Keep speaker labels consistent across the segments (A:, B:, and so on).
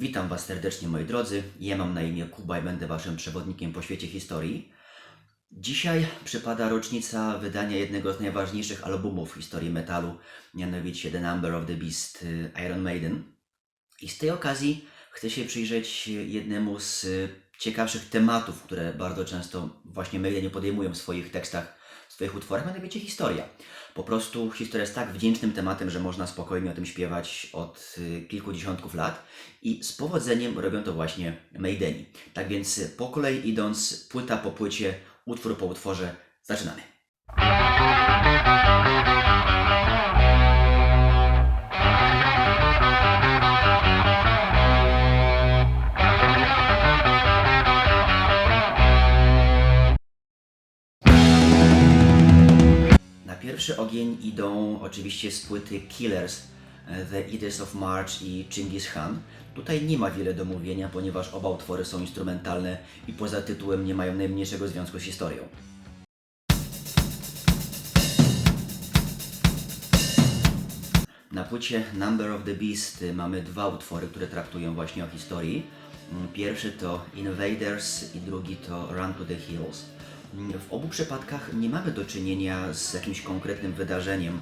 A: Witam Was serdecznie moi drodzy. Ja mam na imię Kuba i będę Waszym przewodnikiem po świecie historii. Dzisiaj przypada rocznica wydania jednego z najważniejszych albumów w historii metalu, mianowicie The Number of the Beast y, Iron Maiden. I z tej okazji chcę się przyjrzeć jednemu z y, ciekawszych tematów, które bardzo często właśnie Maideni podejmują w swoich tekstach, swoich utworach, mianowicie historia. Po prostu historia jest tak wdzięcznym tematem, że można spokojnie o tym śpiewać od y, kilku dziesiątków lat i z powodzeniem robią to właśnie Maideni. Tak więc y, po kolei idąc, płyta po płycie, utwór po utworze, zaczynamy. Pierwszy ogień idą oczywiście z płyty Killers, e, The Eaters of March i Chingis Khan. Tutaj nie ma wiele do mówienia, ponieważ oba utwory są instrumentalne i poza tytułem nie mają najmniejszego związku z historią. Na płycie Number of the Beast mamy dwa utwory, które traktują właśnie o historii. Mm, Pierwszy to Invaders i drugi to Run to the Hills. W obu przypadkach nie mamy do czynienia z jakimś konkretnym wydarzeniem,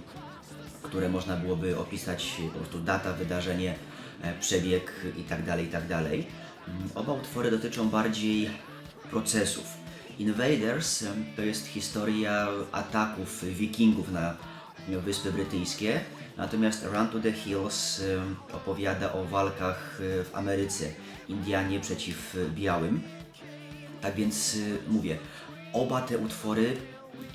A: które można byłoby opisać, po prostu data, wydarzenie, e, przebieg itd. itd. Mm, Oba utwory dotyczą bardziej procesów. Invaders em, to jest historia ataków wikingów na Wyspy Brytyjskie, natomiast Run to the Hills em, opowiada o walkach e, w Ameryce, Indianie przeciw e, białym. Tak więc mówię, oba te utwory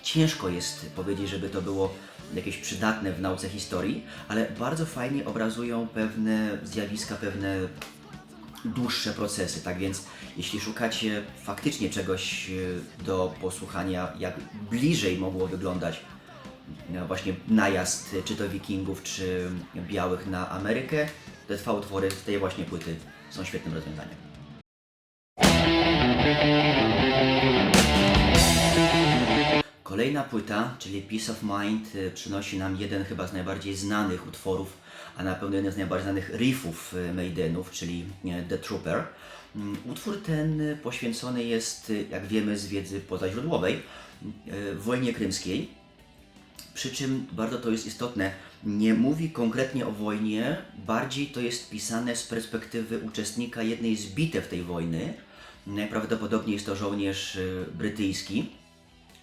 A: ciężko jest powiedzieć, żeby to było jakieś przydatne w nauce historii, ale bardzo fajnie obrazują pewne zjawiska, pewne dłuższe procesy. Tak więc, jeśli szukacie faktycznie czegoś y, do posłuchania, jak bliżej mogło wyglądać no, właśnie najazd, y, czy to wikingów, czy białych na Amerykę, te dwa utwory z tej właśnie płyty są świetnym rozwiązaniem. Kolejna płyta, czyli Peace of Mind, y, przynosi nam jeden chyba z najbardziej znanych utworów, a na pewno jeden z najbardziej znanych riffów y, Maidenów, czyli The Trooper. Mm, Utwór ten y, poświęcony jest, jak wiemy z wiedzy pozaźródłowej, wojnie krymskiej. Przy czym bardzo to jest istotne, nie mówi konkretnie o wojnie, bardziej to jest pisane z perspektywy uczestnika jednej z bitew tej wojny. Najprawdopodobniej jest to żołnierz brytyjski.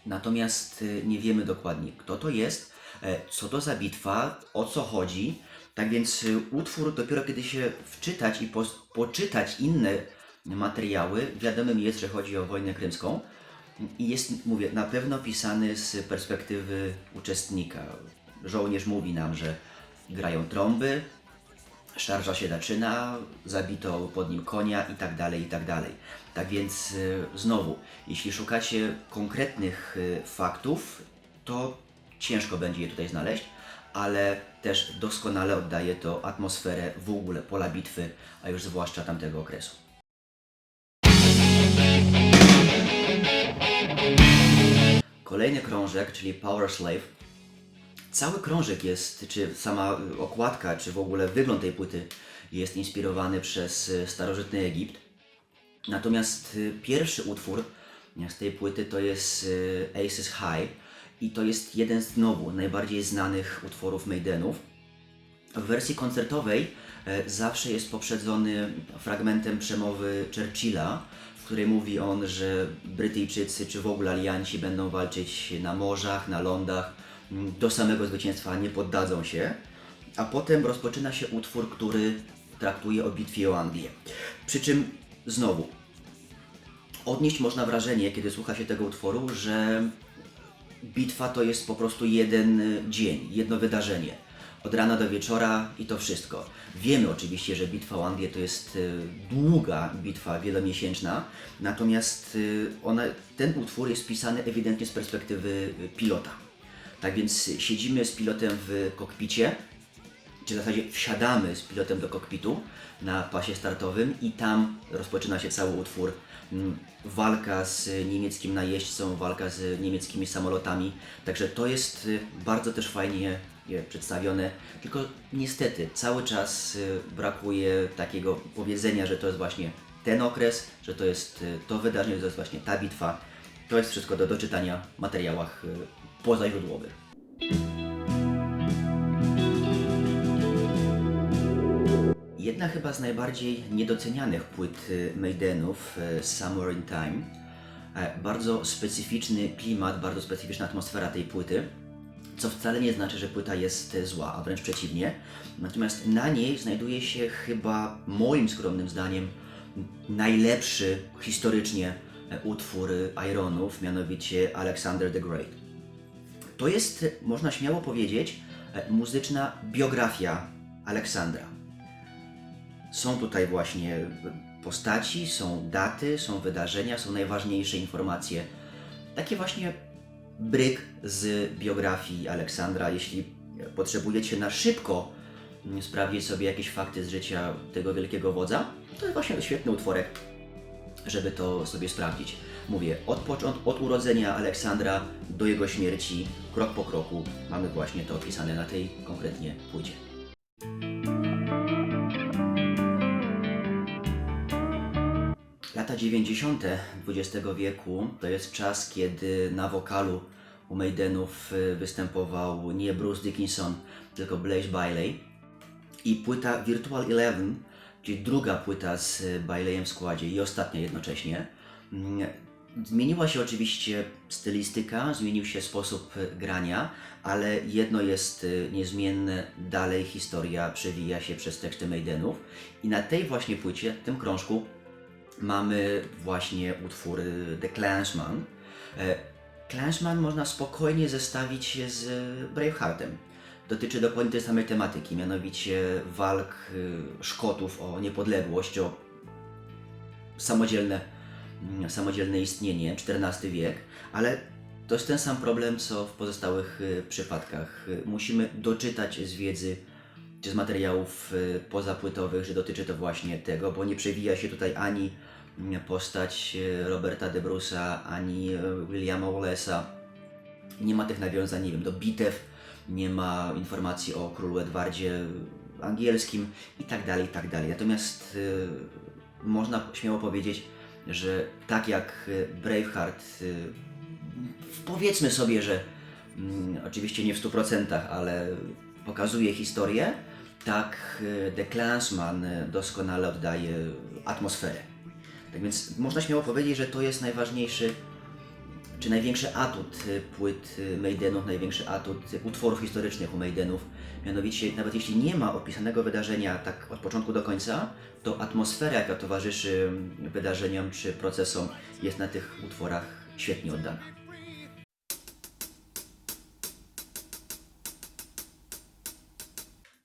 A: Natomiast y, nie wiemy dokładnie, kto to jest, e, co to za bitwa, o co chodzi. Tak więc y, utwór dopiero kiedy się wczytać i pos- poczytać inne materiały, wiadomym jest, że chodzi o wojnę krymską. I jest, mówię, na pewno pisany z perspektywy uczestnika. Żołnierz mówi nam, że grają trąby, szarża się zaczyna, zabito pod nim konia i tak dalej, i tak dalej. Tak więc y, znowu, jeśli szukacie konkretnych y, faktów, to ciężko będzie je tutaj znaleźć, ale też doskonale oddaje to atmosferę w ogóle pola bitwy, a już zwłaszcza tamtego okresu. Kolejny krążek, czyli Power Slave. Cały krążek jest, czy sama okładka, czy w ogóle wygląd tej płyty jest inspirowany przez y, starożytny Egipt. Natomiast y, pierwszy utwór z tej płyty to jest y, Aces High i to jest jeden z znowu najbardziej znanych utworów Maidenów. W wersji koncertowej e, zawsze jest poprzedzony fragmentem przemowy Churchilla, w której mówi on, że Brytyjczycy czy w ogóle alianci będą walczyć na morzach, na lądach, do samego zwycięstwa nie poddadzą się. A potem rozpoczyna się utwór, który traktuje o bitwie o Anglię. Przy czym znowu odnieść można wrażenie, kiedy słucha się tego utworu, że bitwa to jest po prostu jeden dzień, jedno wydarzenie. Od rana do wieczora i to wszystko. Wiemy oczywiście, że bitwa o Anglię to jest y, długa bitwa, wielomiesięczna, natomiast y, ona, ten utwór jest pisany ewidentnie z perspektywy y, pilota. Tak więc siedzimy z pilotem w kokpicie, czy w zasadzie wsiadamy z pilotem do kokpitu na pasie startowym i tam rozpoczyna się cały utwór. Mm, Walka z niemieckim najeźdźcą, walka z niemieckimi samolotami. Także to jest y, bardzo też fajnie przedstawione, tylko niestety cały czas e, brakuje takiego powiedzenia, że to jest właśnie ten okres, że to jest e, to wydarzenie, że to jest właśnie ta bitwa. To jest wszystko do doczytania w materiałach e, pozaźródłowych. Jedna chyba z najbardziej niedocenianych płyt y, Maidenów, y, Summer in Time. E, Bardzo specyficzny klimat, bardzo specyficzna atmosfera tej płyty, co wcale nie znaczy, że płyta jest e, zła, a wręcz przeciwnie. Natomiast na niej znajduje się chyba, moim skromnym zdaniem, najlepszy historycznie e, utwór y, Ironów, mianowicie Alexander the Great. To jest, można śmiało powiedzieć, e, muzyczna biografia Aleksandra. Są tutaj właśnie postaci, są daty, są wydarzenia, są najważniejsze informacje. Takie właśnie bryk z biografii Aleksandra. Jeśli potrzebujecie na szybko mm, sprawdzić sobie jakieś fakty z życia tego wielkiego wodza, to jest właśnie świetny utworek, żeby to sobie sprawdzić. Mówię, od, począt- od urodzenia Aleksandra do jego śmierci, krok po kroku, mamy właśnie to opisane na tej konkretnie płycie. Lata 90. XX wieku to jest czas, kiedy na wokalu u Maidenów y, występował nie Bruce Dickinson, tylko Blaze Bailey. I płyta Virtual Eleven, czyli druga płyta z y, Baileyem w składzie i ostatnia jednocześnie, mm, zmieniła się oczywiście stylistyka, zmienił się sposób y, grania, ale jedno jest y, niezmienne, dalej historia przewija się przez teksty Maidenów. I na tej właśnie płycie, tym krążku, mamy właśnie utwór The Clansman. E, Clansman można spokojnie zestawić się z Braveheartem. Dotyczy dokładnie tej samej tematyki, mianowicie walk y, Szkotów o niepodległość, o samodzielne, mm, samodzielne istnienie, XIV wiek, ale to jest ten sam problem, co w pozostałych y, przypadkach. Y, Musimy doczytać z wiedzy czy z materiałów pozapłytowych, że dotyczy to właśnie tego, bo nie przewija się tutaj ani mm, postać Roberta de Brusa, ani Williama Wallace'a. Nie ma tych nawiązań, nie wiem, do bitew, nie ma informacji o królu Edwardzie angielskim i tak dalej, i tak. Natomiast y, można śmiało powiedzieć, że tak jak y, Braveheart, y, powiedzmy sobie, że mm, oczywiście nie w 100%, ale pokazuje historię, tak The Clansman doskonale oddaje atmosferę. Tak więc można śmiało powiedzieć, że to jest najważniejszy, czy największy atut y, płyt y, Maidenów, największy atut y, utworów historycznych u Maidenów. Mianowicie, nawet jeśli nie ma opisanego wydarzenia tak od początku do końca, to atmosfera, jaka towarzyszy mm, wydarzeniom czy procesom, jest na tych utworach świetnie oddana.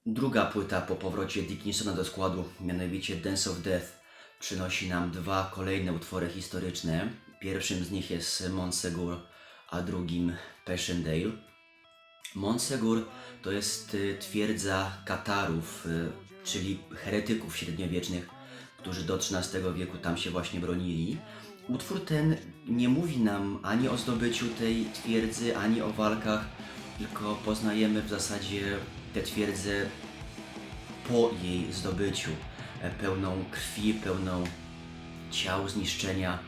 A: Druga płyta po powrocie Dickinsona do składu, mianowicie Dance of Death, przynosi nam dwa kolejne utwory historyczne. Pierwszym z nich jest Montsegur, a drugim Passchendaele. Montsegur to jest y, twierdza Katarów, y, czyli heretyków średniowiecznych, którzy do XIII wieku tam się właśnie bronili. Utwór ten nie mówi nam ani o zdobyciu tej twierdzy, ani o walkach, tylko poznajemy w zasadzie tę twierdzę po jej zdobyciu, pełną krwi, pełną ciał, zniszczenia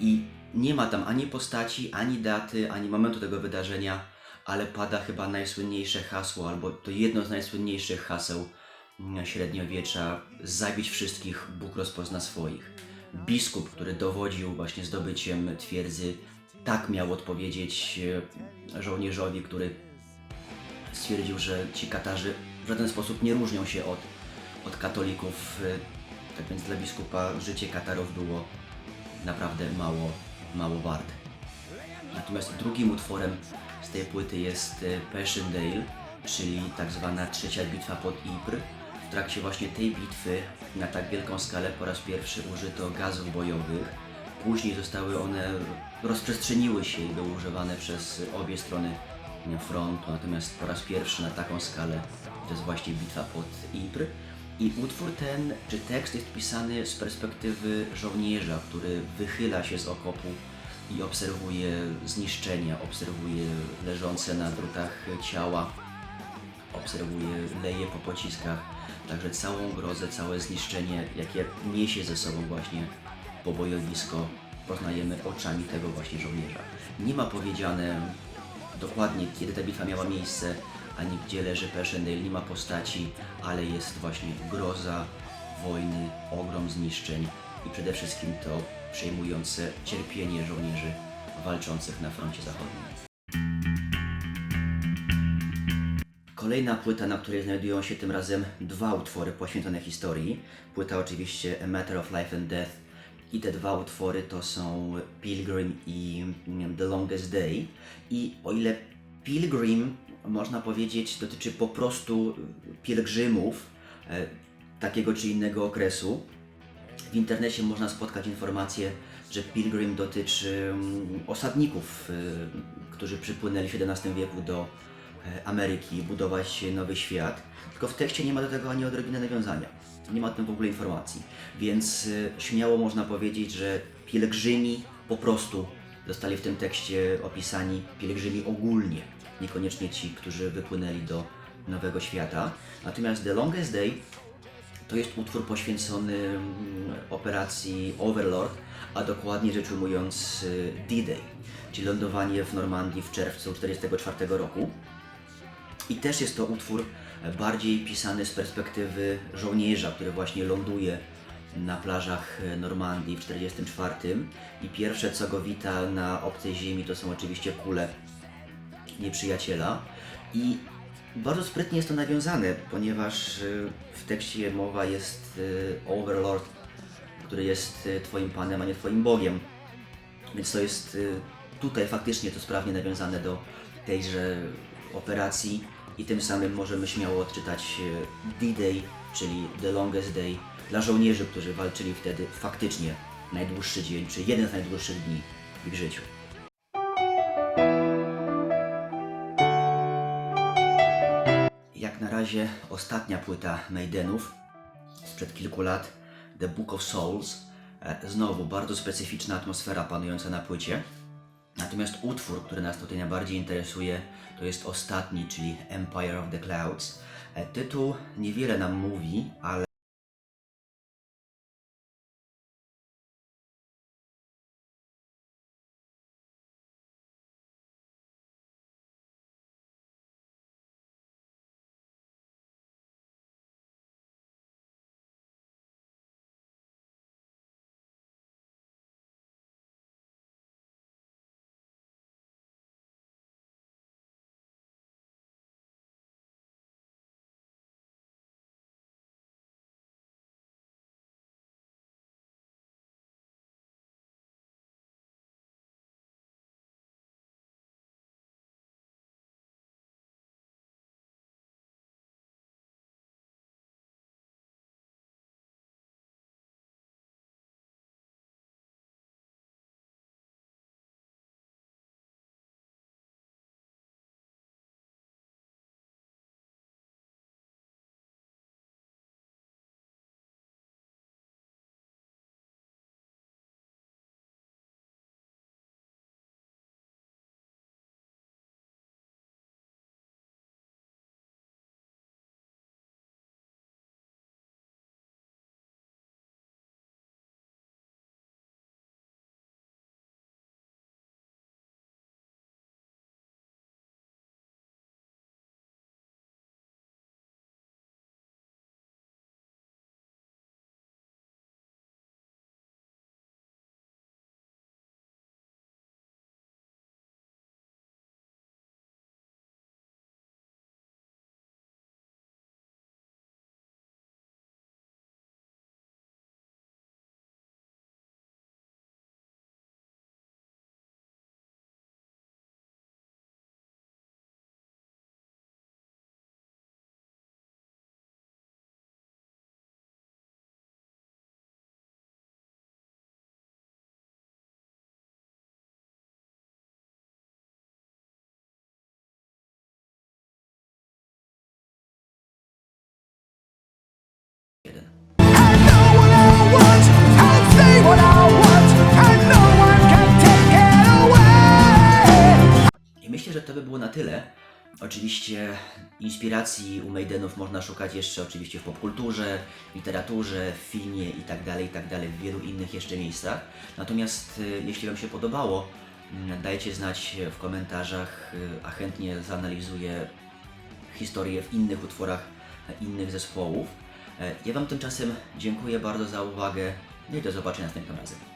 A: i nie ma tam ani postaci, ani daty, ani momentu tego wydarzenia, ale pada chyba najsłynniejsze hasło, albo to jedno z najsłynniejszych haseł mm, średniowiecza zabić wszystkich, Bóg rozpozna swoich. Biskup, który dowodził właśnie zdobyciem twierdzy, tak miał odpowiedzieć e, żołnierzowi, który stwierdził, że ci Katarzy w żaden sposób nie różnią się od, od katolików. y, Tak więc dla biskupa życie Katarów było naprawdę mało, mało warte. Natomiast drugim utworem z tej płyty jest y, Passchendaele, czyli tak zwana trzecia bitwa pod Ypres. W trakcie właśnie tej bitwy na tak wielką skalę po raz pierwszy użyto gazów bojowych. Później zostały one, rozprzestrzeniły się i były używane przez obie strony frontu, natomiast po raz pierwszy na taką skalę to jest właśnie bitwa pod Ypres. I utwór ten, czy tekst jest pisany z perspektywy żołnierza, który wychyla się z okopu i obserwuje zniszczenia, obserwuje leżące na drutach ciała, obserwuje, leje po pociskach. Także całą grozę, całe zniszczenie, jakie niesie ze sobą właśnie pobojowisko, poznajemy oczami tego właśnie żołnierza. Nie ma powiedziane dokładnie, kiedy ta bitwa miała miejsce, ani gdzie leży Passchendaele, nie ma postaci, ale jest właśnie groza wojny, ogrom zniszczeń i przede wszystkim to przejmujące cierpienie żołnierzy walczących na froncie zachodnim. Kolejna płyta, na której znajdują się tym razem dwa utwory poświęcone historii. Płyta oczywiście A Matter of Life and Death i te dwa utwory to są Pilgrim i mm, The Longest Day. I o ile Pilgrim, można powiedzieć, dotyczy po prostu pielgrzymów e, takiego czy innego okresu, w internecie można spotkać informację, że Pilgrim dotyczy mm, osadników, y, którzy przypłynęli w XVII wieku do e, Ameryki budować nowy świat. Tylko w tekście nie ma do tego ani odrobiny nawiązania. Nie ma o tym w ogóle informacji. Więc y, śmiało można powiedzieć, że pielgrzymi po prostu zostali w tym tekście opisani pielgrzymi ogólnie, niekoniecznie ci, którzy wypłynęli do nowego świata. Natomiast The Longest Day to jest utwór poświęcony mm, operacji Overlord, a dokładnie rzecz ujmując y, D-Day, czyli lądowanie w Normandii w czerwcu 1944 roku. I też jest to utwór bardziej pisany z perspektywy żołnierza, który właśnie ląduje na plażach e, Normandii w 1944 i pierwsze co go wita na obcej ziemi to są oczywiście kule nieprzyjaciela. I bardzo sprytnie jest to nawiązane, ponieważ y, w tekście mowa jest y, Overlord, który jest Twoim Panem, a nie Twoim Bogiem. Więc to jest tutaj faktycznie to sprawnie nawiązane do tejże operacji. I tym samym możemy śmiało odczytać D-Day, czyli The Longest Day, dla żołnierzy, którzy walczyli wtedy faktycznie najdłuższy dzień, czy jeden z najdłuższych dni w ich życiu. Jak na razie ostatnia płyta Maidenów sprzed kilku lat, The Book of Souls. E, Znowu bardzo specyficzna atmosfera panująca na płycie. Natomiast utwór, który nas tutaj najbardziej interesuje, to jest ostatni, czyli Empire of the Clouds. E, Tytuł niewiele nam mówi, ale Oczywiście inspiracji u Maidenów można szukać jeszcze oczywiście w popkulturze, literaturze, w filmie i tak dalej, i tak w wielu innych jeszcze miejscach. Natomiast y, jeśli Wam się podobało, mm, dajcie znać w komentarzach, y, a chętnie zanalizuję historię w innych utworach e, innych zespołów. E, Ja Wam tymczasem dziękuję bardzo za uwagę no i do zobaczenia następnym razem.